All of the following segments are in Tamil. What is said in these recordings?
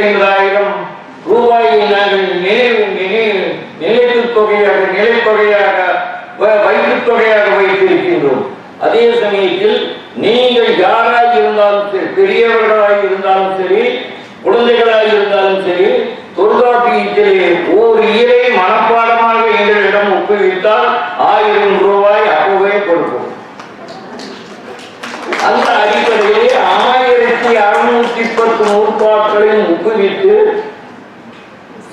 ஐந்தாயிரம் ரூபாயை நாங்கள் நினைவு நினைவு தொகையாக நிலைத்தொகையாக வ- வைப்புத் தொகையாக வைத்திருக்கின்றோம். அதே சமயத்தில் நீங்கள் யாராய் இருந்தாலும் சரி பெரியவர்களாய் இருந்தாலும் சரி குழந்தைகளாய் இருந்தாலும் சரி தொல்காப்பியத்திலே ஓர் இயலை மனப்பாடமாக எங்களிடம் ஒப்புவித்தால் ஆயிரம் ரூபாய் அப்பவே கொடுப்போம் அந்த அடிப்படையிலே ஆயிரத்தி அறுநூத்தி பத்து நூற்பாக்களையும் ஒப்புவித்து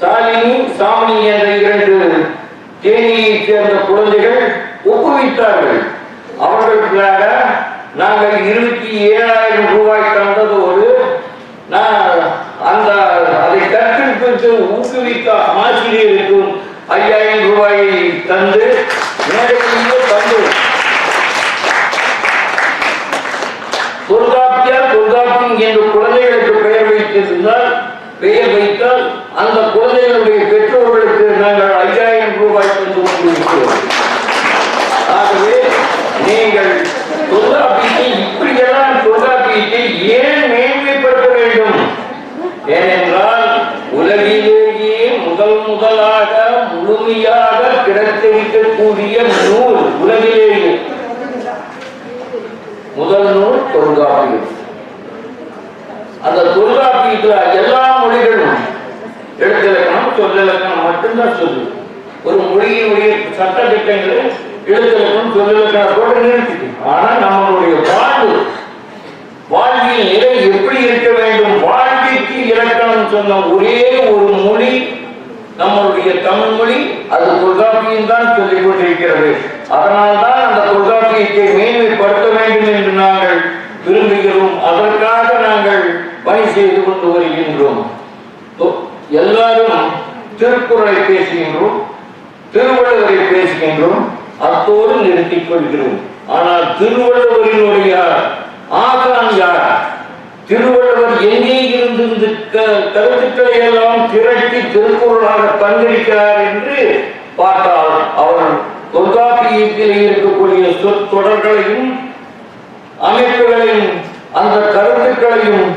சாலினி சாமி என்ற இரண்டு தேனியைச் சேர்ந்த குழந்தைகள் ஒப்புவித்தார்கள். அவர்களுக்காக நாங்கள் இருபத்தி ஏழாயிரம் ரூபாய் தந்ததோடு நான் அந்த அதை கற்பித்து ஊக்குவித்த ஆசிரியருக்கும் ஐயாயிரம் per மட்டும்தான் சொல்லு ஒரு மொழியினுடைய சட்ட திட்டங்களை எழுத்திலக்கணம் சொல்லிலக்கணத்தோடு நிறுத்திட்டு ஆனா நம்மளுடைய வாழ்வு வாழ்வியல் நிலை எப்படி இருக்க வேண்டும்? வாழ்க்கைக்கு இலக்கணம் சொன்ன ஒரே ஒரு மொழி நம்மளுடைய தமிழ் மொழி அது தொல்காப்பியம் தான் சொல்லிக் கொண்டிருக்கிறது. அதனால்தான் அந்த தொல்காப்பியத்தை மேன்மைப்படுத்த வேண்டும் என்று நாங்கள் விரும்புகிறோம். அதற்காக நாங்கள் பணி செய்து கொண்டு வருகின்றோம். எல்லாரும் திருக்குறளை பேசுகின்றோம் திருவள்ளுவரை பேசுகின்றோம் அத்தோடு நிறுத்திக் கொள்கிறோம். ஆனால் திருவள்ளுவரினுடைய ஆசான் யார்? திருவள்ளுவர் எங்கே இருந்து இந்த கருத்துக்களை எல்லாம் திரட்டி திருக்குறளாக தந்திருக்கிறார் என்று பார்த்தால் அவர் தொல்காப்பியத்தில் இருக்கக்கூடிய சொற்றொடர்களையும் அமைப்புகளையும் அந்த கருத்துக்களையும்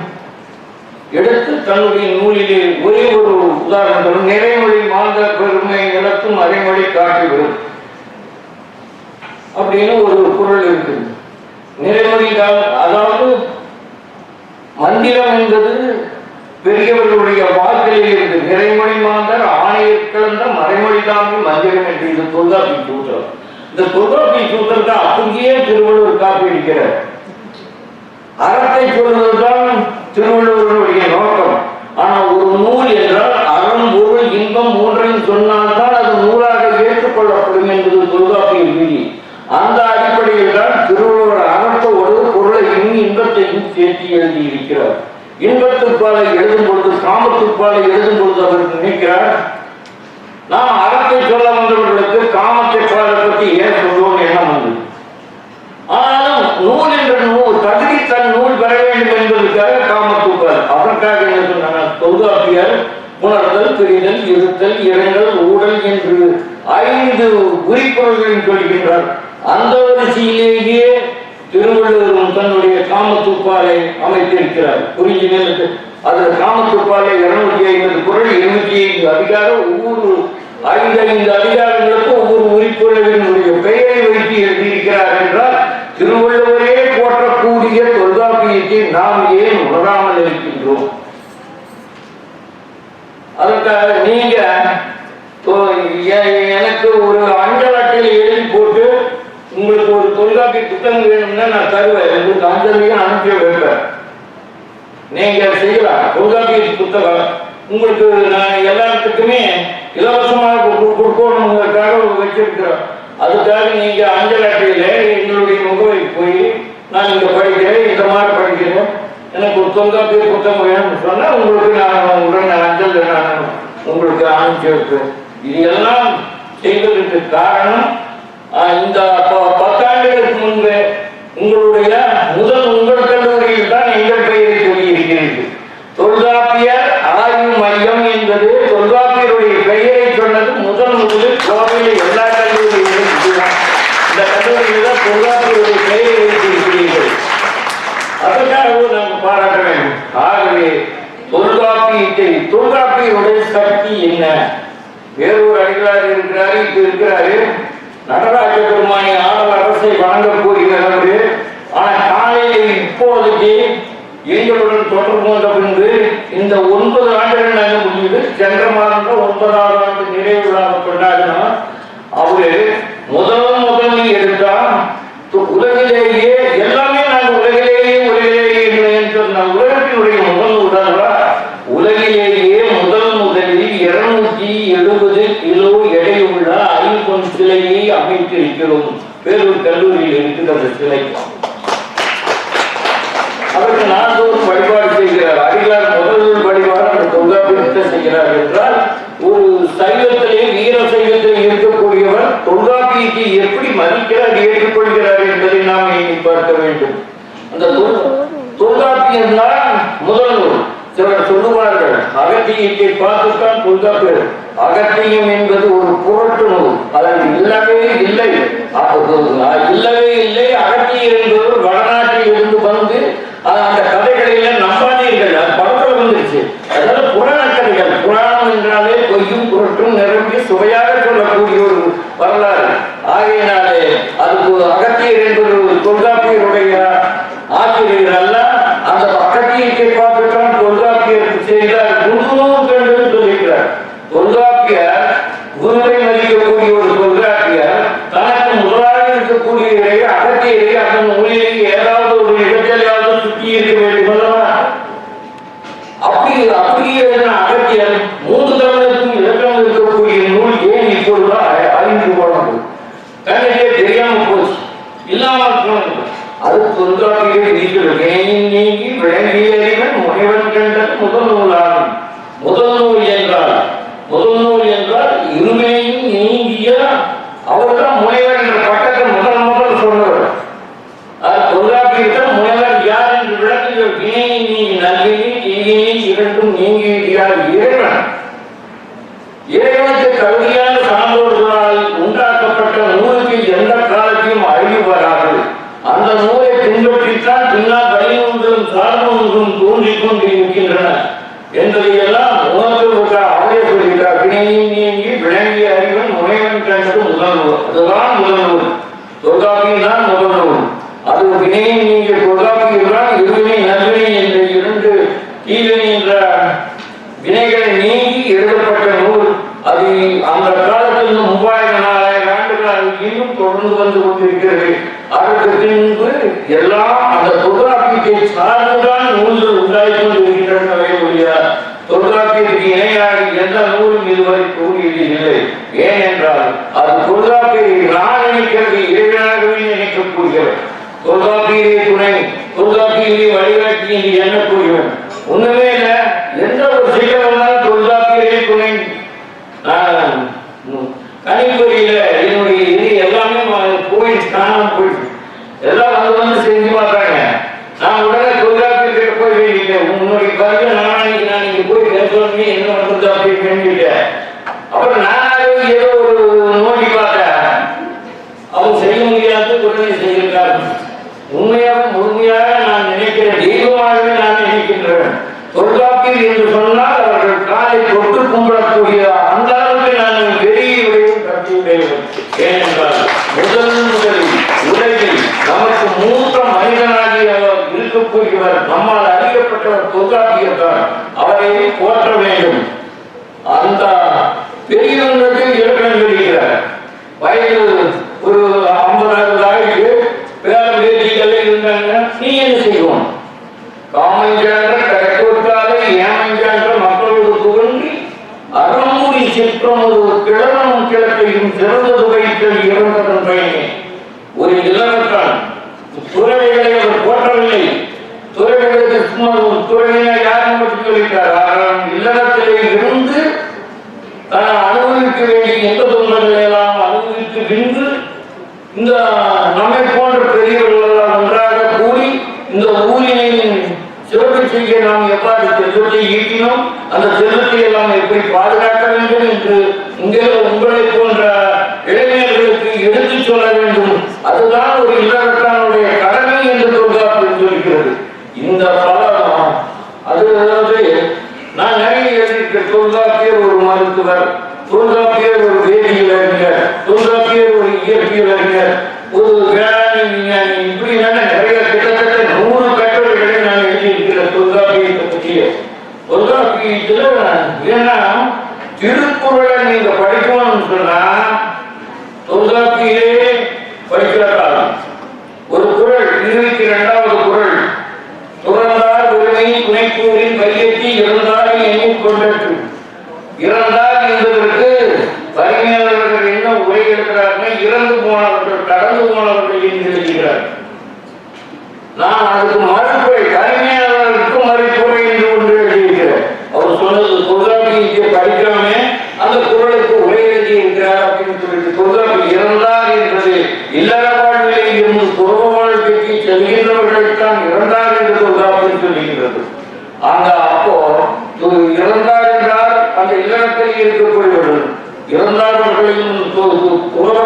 எடுத்து தன்னுடைய நூலிலே ஒரே ஒரு உதாரணம் நிறைமொழி மாந்த பெருமை இழக்கும் அரைமொழி காட்டிவிடும் அப்படின்னு ஒரு குரல் இருக்கு நிறைமொழிதா அதாவது மந்திரம் என்பது பெரியவர்களுடைய வாக்கிலே இருக்கு நிறைமொழி மாந்தர் ஆணையர் கலந்த மறைமொழி தாங்கி மந்திரம் என்று இந்த தொல்காப்பி சூத்திரம் இந்த தொல்காப்பி சூத்திரத்தை அப்படியே திருவள்ளுவர் காப்பி அடிக்கிறார் அறத்தை சொல்வதுதான் திருவள்ளுவருடைய நோக்கம். ஆனால் ஒரு நூல் என்றால் அறம் பொருள் இன்பம் மூன்றையும் சொன்னால்தான் அது நூலாக ஏற்றுக்கொள்ளப்படும் என்பது தொல்காப்பிய விதி. அந்த அடிப்படையில் தான் திருவள்ளுவர் அறத்தோடு பொருளையும் இன்பத்தையும் சேர்த்து எழுதியிருக்கிறார். இன்பத்துப்பாலை எழுதும் பொழுது காமத்துப்பாலை எழுதும் பொழுது அவர் நினைக்கிறார் நாம் அறத்தை சொல்ல வந்தவர்களுக்கு காமத்தை பாலை பற்றி ஏன் சொல்லுவோம் எண்ணம் வந்தது ஆனாலும் நூல் என்ற நூல் தகுதி தன் நூல் பெற வேண்டும் என்பதற்காக காமத்தூக்கல் அதற்காக என்ன சொன்னாங்க தொல்காப்பியர் உணர்தல் பிரிதல் இருத்தல் இரங்கல் ஊடல் என்று ஐந்து குறிப்பொருள்களையும் சொல்கின்றார். அந்த வரிசையிலேயே திருவள்ளுவரும் தன்னுடைய காமத்துப்பாலை அமைத்திருக்கிறார். குறிஞ்சி நிலத்து அதில் காமத்துப்பாலை இருநூற்றி ஐம்பது குரல் இருநூற்றி ஐந்து அதிகாரம் ஒவ்வொரு ஐந்து ஐந்து அதிகாரங்களுக்கும் ஒவ்வொரு உரிப்புரைகளினுடைய பெயரை வைத்து எழுதியிருக்கிறார் என்றால் திருவள்ளுவரே போற்றக்கூடிய தொல்காப்பியத்தை நாம் ஏன் உணராமல் இருக்கின்றோம்? அதற்காக நீங்க எனக்கு ஒரு அஞ்சல் அட்டையில் எழுதி போட்டு உங்களுக்கு ஒரு தொல்காப்பிய புத்தகம் வேணும்னா நான் தருவேன். உங்களுக்கு அஞ்சலையும் அனுப்பி வைப்பேன். நீங்க செய்யலாம். தொல்காப்பிய புத்தகம் உங்களுக்கு நான் எல்லாத்துக்குமே இலவசமாக கொடு- கொடுக்கணுங்கிறதுக்காக வச்சிருக்கிறோம். அதுக்காக நீங்க அஞ்சல் அட்டையில எங்களுடைய முகவரி போய் நான் இங்க படிக்கிறேன் இந்த மாதிரி படிக்கிறேன். எனக்கு ஒரு தொல்காப்பிய புத்தகம் வேணும்னு சொன்னா உங்களுக்கு நான் உங்களுக்கு ஆரம்பிச்சிருக்கு. இது எல்லாம் செய்வதற்கு காரணம் இந்த பத்தாண்டுகளுக்கு முன்பு உங்களுடைய முதல் உங்கள் கல்லூரியில் தான் எங்கள் பெயரை சொல்லியிருக்கிறீர்கள் தொல்காப்பியர் ஆய்வு மையம் என்பது தொல்காப்பியருடைய பெயரை சொன்னது முதல் முதலில் கோவையில் எல்லா கல்லூரிகளிலும் இதுதான். இந்த கல்லூரியில் தான் தொல்காப்பியருடைய பெயரை வைத்திருக்கிறீர்கள் அதற்காகவும் தொல்காப்பியருடைய சக்தி என்ன? வேறொரு அடிகளார் இருக்கிறாரு இப்ப இருக்கிறாரு. நடராஜ பெருமானி ஆடல் அரசை வழங்கக்கூடியவர் ஆனா காலையில் இப்போதைக்கு எங்களுடன் தொடர்பு கொண்ட பின்பு இந்த ஒன்பது ஆண்டுகள் நாங்கள் முடியுது சென்ற மாதம் ஒன்பதாவது ஆண்டு நிறைவு விழாவை கொண்டாடினோம் அவரு முதல் முதலில் எடுத்தா து- உலகிலேயே எல்லாமே நாங்கள் உலகிலேயே உலகிலேயே என்று சொன்ன உலகத்தினுடைய முதல் உடல்வா உலகிலேயே முதல் முதலில் இருநூற்றி எழுபது கிலோ எடையுள்ள ஐம்பொன் சிலையை அமைத்திருக்கிறோம் வேலூர் கல்லூரியில் சிலை அதற்கு நான்கு வழிபாடு செய்கிறார். அடிகளார் முதல் வழிபாடு அந்த தொல்காப்பியத்தை செய்கிறார் என்றால் ஒரு சைவத்திலே வீர சைவத்தில் இருக்கக்கூடியவர் தொல்காப்பியத்தை எப்படி மதிக்கிறார் ஏற்றுக்கொள்கிறார் என்பதை நாம் இனி பார்க்க வேண்டும். அந்த தொல்காப்பியம் தான் முதல் நூல் சிலர் சொல்லுவார்கள் அகத்தியத்தை பார்த்துத்தான் தொல்காப்பியர் அகத்தியம் என்பது ஒரு புரட்டு நூல். அதற்கு இல்லவே இல்லை. இல்லவே இல்லை. அகத்தியர் என்பது வடநாட்டில் இருந்து வந்து அது அந்த கதைகளை எல்லாம் நம்பாதீர்கள். அது படத்துல வந்துருச்சு. அதாவது புராண கதைகள். புராணம் என்றாலே பொய்யும் புரட்டும் நிரம்பி சுவையாக சொல்லக்கூடிய ஒரு வரலாறு. ஆகையினாலே அதுக்கு அகத்தியர் என்பது ஒரு தொல்காப்பியருடைய ஆசிரியர் அல்ல. அந்த அகத்தியத்தை பார்த்துத்தான் தொல்காப்பியர் செய்தார். குருவும் தொல்காப்பிய குருவை மதிக்கக்கூடிய ஒரு தொல்காப்பியர் தனக்கு முதலாக இருக்கக்கூடிய இறை அகத்தியரை அந்த நூலிலே ஏதாவது ஒரு இடத்திலாவது சுற்றி இருக்க வேண்டும் அல்லவா? அப்படி அப்படியே எழுதின அகத்தியர் மூன்று தமிழருக்கும் இலக்கணம் இருக்கக்கூடிய நூல் ஏன் இப்பொழுது அறிந்து அழிந்து போனது கண்ணிலே தெரியாம போச்சு. இல்லாமல் போனது. அது தொல்காப்பியை நீக்கிறது வினையின் நீங்கி விளங்கிய அறிவன் முனைவன் கண்ட முதல் நூலாகும். முதல் நூல் என்றால் முதல் நூல் என்றால் இருமையும் நீங்கிய அவர்தான் முனைவர் என்ற பட்டத்தை முதல் முதல் சொன்னவர். அது தொல்காப்பியத்தில் முனைவர் யார் என்று விளக்குகிற வினை நீ நல்வினை தீவினை இரண்டும் நீங்கியார் இறைவன். இறைவனுக்கு கல்வியான சான்றோர்களால் உண்டாக்கப்பட்ட நூலுக்கு எந்த காலத்தையும் அழிவு வராது அந்த நூலை பின்பற்றித்தான் பின்னால் வலிமுன்றும் சார்பு ஒன்றும் தோன்றிக் கொண்டு இருக்கின்றன என்பதையெல்லாம் உணர்ந்து அவரே நீங்கி விளங்கிய அறிவன் முனைவன் கண்டது முதல் நூல் அதுதான் முதல் நூல் தொல்காப்பியம் தான் முதல் நூல் அது வினையும் நீங்கிய தொல்காப்பியம் தான் இருவினை நல்வினை என்ற இரண்டு தீவினை என்ற வினைகளை நீங்கி எழுதப்பட்ட நூல். அது அந்த காலத்தில் மூவாயிரம் நாலாயிரம் ஆண்டுகள் அது இன்னும் தொடர்ந்து வந்து கொண்டிருக்கிறது. அதற்கு பின்பு எல்லாம் அந்த தொல்காப்பியத்தை சார்ந்துதான் நூல்கள் உண்டாகி கொண்டிருக்கின்றன ஒழிய தொல்காப்பியத்துக்கு இணையாக எந்த நூலும் இதுவரை கூறியது இல்லை ஏனென்றால் அது தொல்காப்பியை நான் நினைக்கிறது இறைவனாகவே நினைக்கக்கூடியவர் தொல்காப்பியை துணை தொல்காப்பியை வழிகாட்டி என்று எண்ணக்கூடியவன் ஒண்ணுமே இல்ல எந்த ஒரு சீக்கிரம் வந்தாலும் தொல்காப்பியரே துணை நான் ம், கணிப்பொறியில என்னுடைய இது எல்லாமே ம- போயிடுச்சு காணாம போயிடுச்சு எல்லாம் வந்து வந்து செஞ்சு பார்த்தாங்க நான் உடனே தொல்காப்பியர்கிட்ட போய் வேண்டிட்டேன் உன்னுடைய பதில நாளைக்கு நான் இங்க என்ன பண்றது அப்படின்னு வேண்டிட்டேன் அப்புறம் நானாவே ஏதோ ஒரு நோண்டி பார்த்தேன். அவங்க செய்ய முடியாது உடனே செய்கிறார் உண்மையாக முழுமையாக நான் நினைக்கிறேன். தெய்வமாகவே நான் நினைக்கின்றேன். தொல்காப்பியர் என்று சொன்னால் அவர்கள் காலை தொட்டு கும்பிடக்கூடிய அந்த அளவுக்கு நான் பெரிய விடையும் கட்டியுடையவன் ஏனென்றால் முதல் முதலில் உலகில் நமக்கு மூத்த மனிதனாகிய இருக்கக்கூடியவர் நம்மால் அறியப்பட்டவர் தொல்காப்பியர் தான் அவரை போற்ற வேண்டும். அந்த பெரியவர்களுக்கு இலக்கணம் தெரிகிறார் வயது யாரும் ஆனால் இல்லறத்திலே இருந்து தான் அனுபவிக்க வேண்டிய எந்த துன்பங்களை அனுபவித்து பின்பு இந்த நம்மை போன்ற பெரியவர்கள் எல்லாம் ஒன்றாக கூடி இந்த ஊரினை சிறப்பு செய்ய நாம் எவ்வாறு செல்வத்தை ஈட்டினோம்? அந்த செல்வத்தை எல்லாம் எப்படி பாதுகாக்க வேண்டும் என்று இங்கே உங்களை போன்ற இளைஞர்களுக்கு எடுத்துச் சொல்ல வேண்டும் அதுதான் ஒரு இல்லறத்தானுடைய கடமை என்று தொல்காப்பியம் சொல்கிறது இந்த பலம் அது அதாவது நான் நிறைய எழுதியிருக்க ஒரு மருத்துவர் தொல்காப்பியர் ஒரு வேதியியல் அறிஞர் ஒரு இயற்பியல் அறிஞர் ஒரு வேளாண் விஞ்ஞானி. இப்படி நான் நிறைய கிட்டத்தட்ட நூறு கட்டுரைகளை நான் பற்றிய. ஏன்னா திருக்குறளை நீங்க படிக்கணும்னு சொன்னா துணைக்கூறின் கையெட்டி இறந்தார் இறந்தார் என்றால் அந்த இல்லறத்தில் இருக்கக்கூடியவர்கள் இறந்தார்களையும்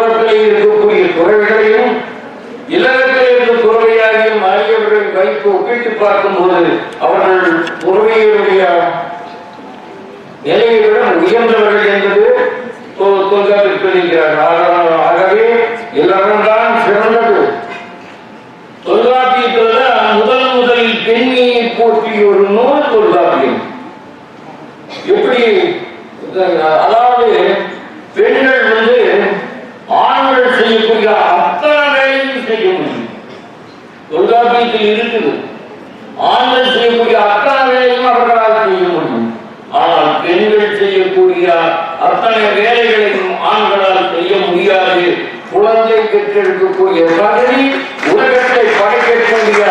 மக்களையும் இருக்கக்கூடிய துறைகளையும் இல்லறத்தில் இருந்து துறவையாகிய மாறியவர்கள் வைத்து ஒப்பிட்டு பார்க்கும்போது அவர்கள் துறவையுடைய நிலையை விட உயர்ந்தவர்கள் என்பது தொ- ஆகவே எல்லாரும் தான் சிறந்தது. தொல்காப்பியத்துல முதல் முதலில் பெண்ணியை போற்றிய ஒரு நூல் எப்படி அதாவது பெண்கள் வந்து ஆண்கள் செய்யக்கூடிய அத்தனை வேலையும் செய்ய முடியும். தொல்காப்பியத்தில் இருக்குது. ஆண்கள் செய்யக்கூடிய அத்தனை வேலையும் அவர்களால் செய்ய முடியும். ஆனால் பெண்கள் செய்யக்கூடிய அத்தனை வேலைகளையும் ஆண்களால் செய்ய முடியாது. குழந்தை பெற்றெடுக்கக்கூடிய தகுதி உலகத்தை படைக்கக்கூடிய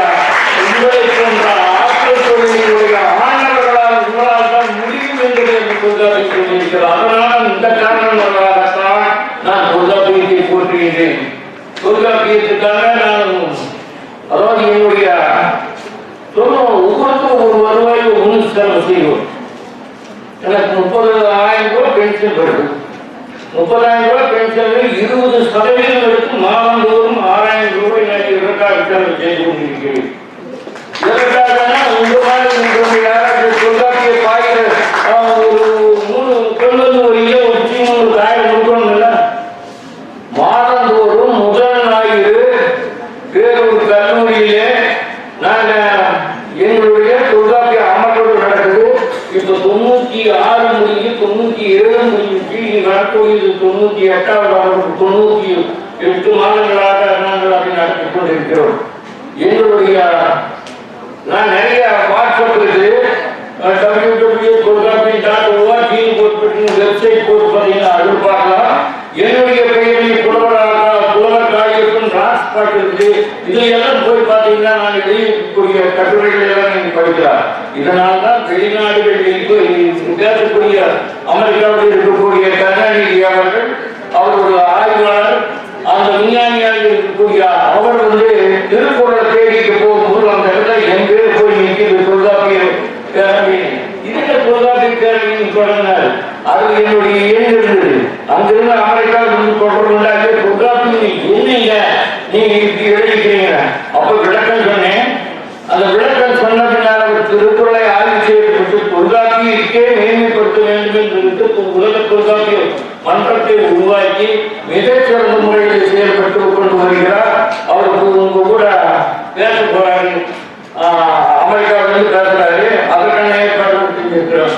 உங்களை போன்ற ஆற்றல் தொழிலுடைய ஆண்டவர்களால் உங்களால் தான் முடியும் என்பதை அந்த தொல்காப்பி சொல்லியிருக்கிறார் அதனால் இந்த காரணங்களாகத்தான் நான் தொல்காப்பியத்தை போற்றுகின்றேன் தொல்காப்பியத்துக்காக நான் அதாவது என்னுடைய சொல்லுவோம் ஒவ்வொருத்தரும் ஒரு வருவாய் ஒன்று செலவு செய்வோம் எனக்கு முப்பது ஆயிரம் ரூபாய் பென்ஷன் வருது முப்பதாயிரம் ரூபாய் பென்ஷனில் இருபது சதவீதம் எடுத்து மாதந்தோறும் ஆறாயிரம் ரூபாய் நான் இதற்காக செலவு செய்து கொண்டிருக்கிறேன் இதற்காக உங்க மாதிரி உங்களுடைய யாராச்சும் தொல்காப்பிய பாயிர ஒரு மூணு கொண்டு வந்து ஒரு கிலோ வச்சு மூணு காயம் கொடுக்கணும்ல மாதந்தோறும் முதல் ஞாயிறு வேறொரு கல்லூரியிலே நாங்க எங்களுடைய தொல்காப்பிய அமர்வு நடக்குது இப்ப தொண்ணூத்தி ஆறு முடிஞ்சு தொண்ணூத்தி ஏழு முடிஞ்சு நடக்கும் இது தொண்ணூத்தி எட்டாவது அமர்வு தொண்ணூத்தி எட்டு மாதங்களாக நாங்கள் அதை நடத்தி கொண்டிருக்கிறோம் எங்களுடைய நான் நிறைய வாட்ஸ்அப் இருக்கு டபிள்யூ டபிள்யூ தொல்காப்பி டாட் ஓஆர்ஜி போட்டு வெப்சைட் போட்டு பார்த்தீங்கன்னா அது பார்க்கலாம் என்னுடைய பெயரில் புலவராக புலவர் காரியக்கும் டிரான்ஸ்பார்ட் இருக்கு இதுல எல்லாம் போய் பார்த்தீங்கன்னா நான் எழுதக்கூடிய கட்டுரைகள் எல்லாம் தான் வெளிநாடுகளில் அமெரிக்காவில் இருக்கக்கூடிய கருணாநிதி அவர்கள் அவர் ஒரு ஆய்வாளர் அந்த விஞ்ஞானியாக இருக்கக்கூடிய அவர் வந்து திருக்குறள் தேடிக்கு போகும்போது அந்த இடத்துல என் பேர் போய் நிற்கிறது இதுக்கு தொடங்கினார் அது என்னுடைய எண் இருந்தது? அங்கிருந்து அமெரிக்காவில் தொடர்பு உண்டாக்கி தொல்காப்பியம் என்னங்க நீங்க இப்படி எழுதிக்கிறீங்க. அப்ப விளக்கம் சொன்னேன். அந்த விளக்கம் சொன்ன பின்னால் அவர் திருக்குறளை ஆய்வு செய்யப்பட்டு தொல்காப்பியருக்கே கொடுக்க வேண்டும் என்று சொல்லிட்டு உலக தொல்காப்பிய மன்றத்தை உருவாக்கி மிகச்சிறந்த முறையில் செயல்பட்டு கொண்டு வருகிறார். அவருக்கு உங்க கூட பேச போறாரு அமெரிக்காவிலிருந்து பேசுறாரு. அதற்கான ஏற்பாடு செஞ்சிருக்கிறோம்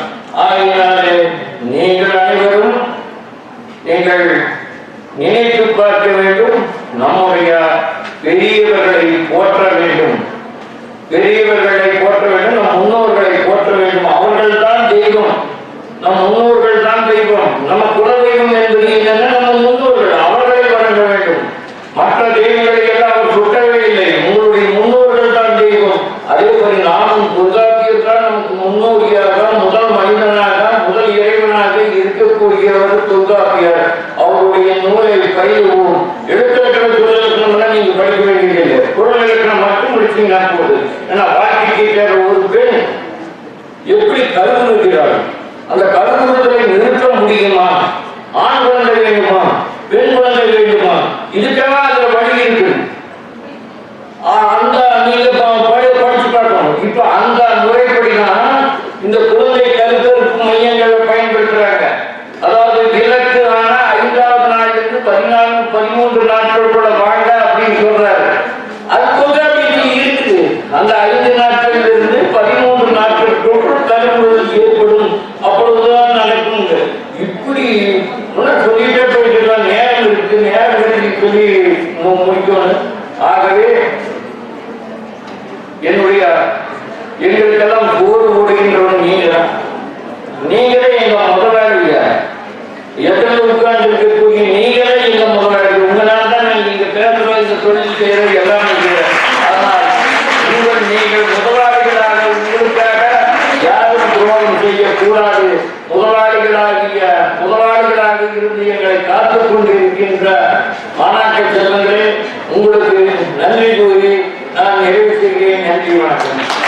பேரு எல்லாம் ஆனால் உங்கள் நீங்கள் முதலாளிகளாக உங்களுக்காக யாரும் துரோகம் செய்யக்கூடாது. முதலாளிகளாகிய முதலாளிகளாக இருந்து எங்களை காத்துக் கொண்டு இருக்கின்ற மாணாக்க செல்வங்களே உங்களுக்கு நன்றி கூறி நான் நிறைவு செய்கிறேன். நன்றி வணக்கம்.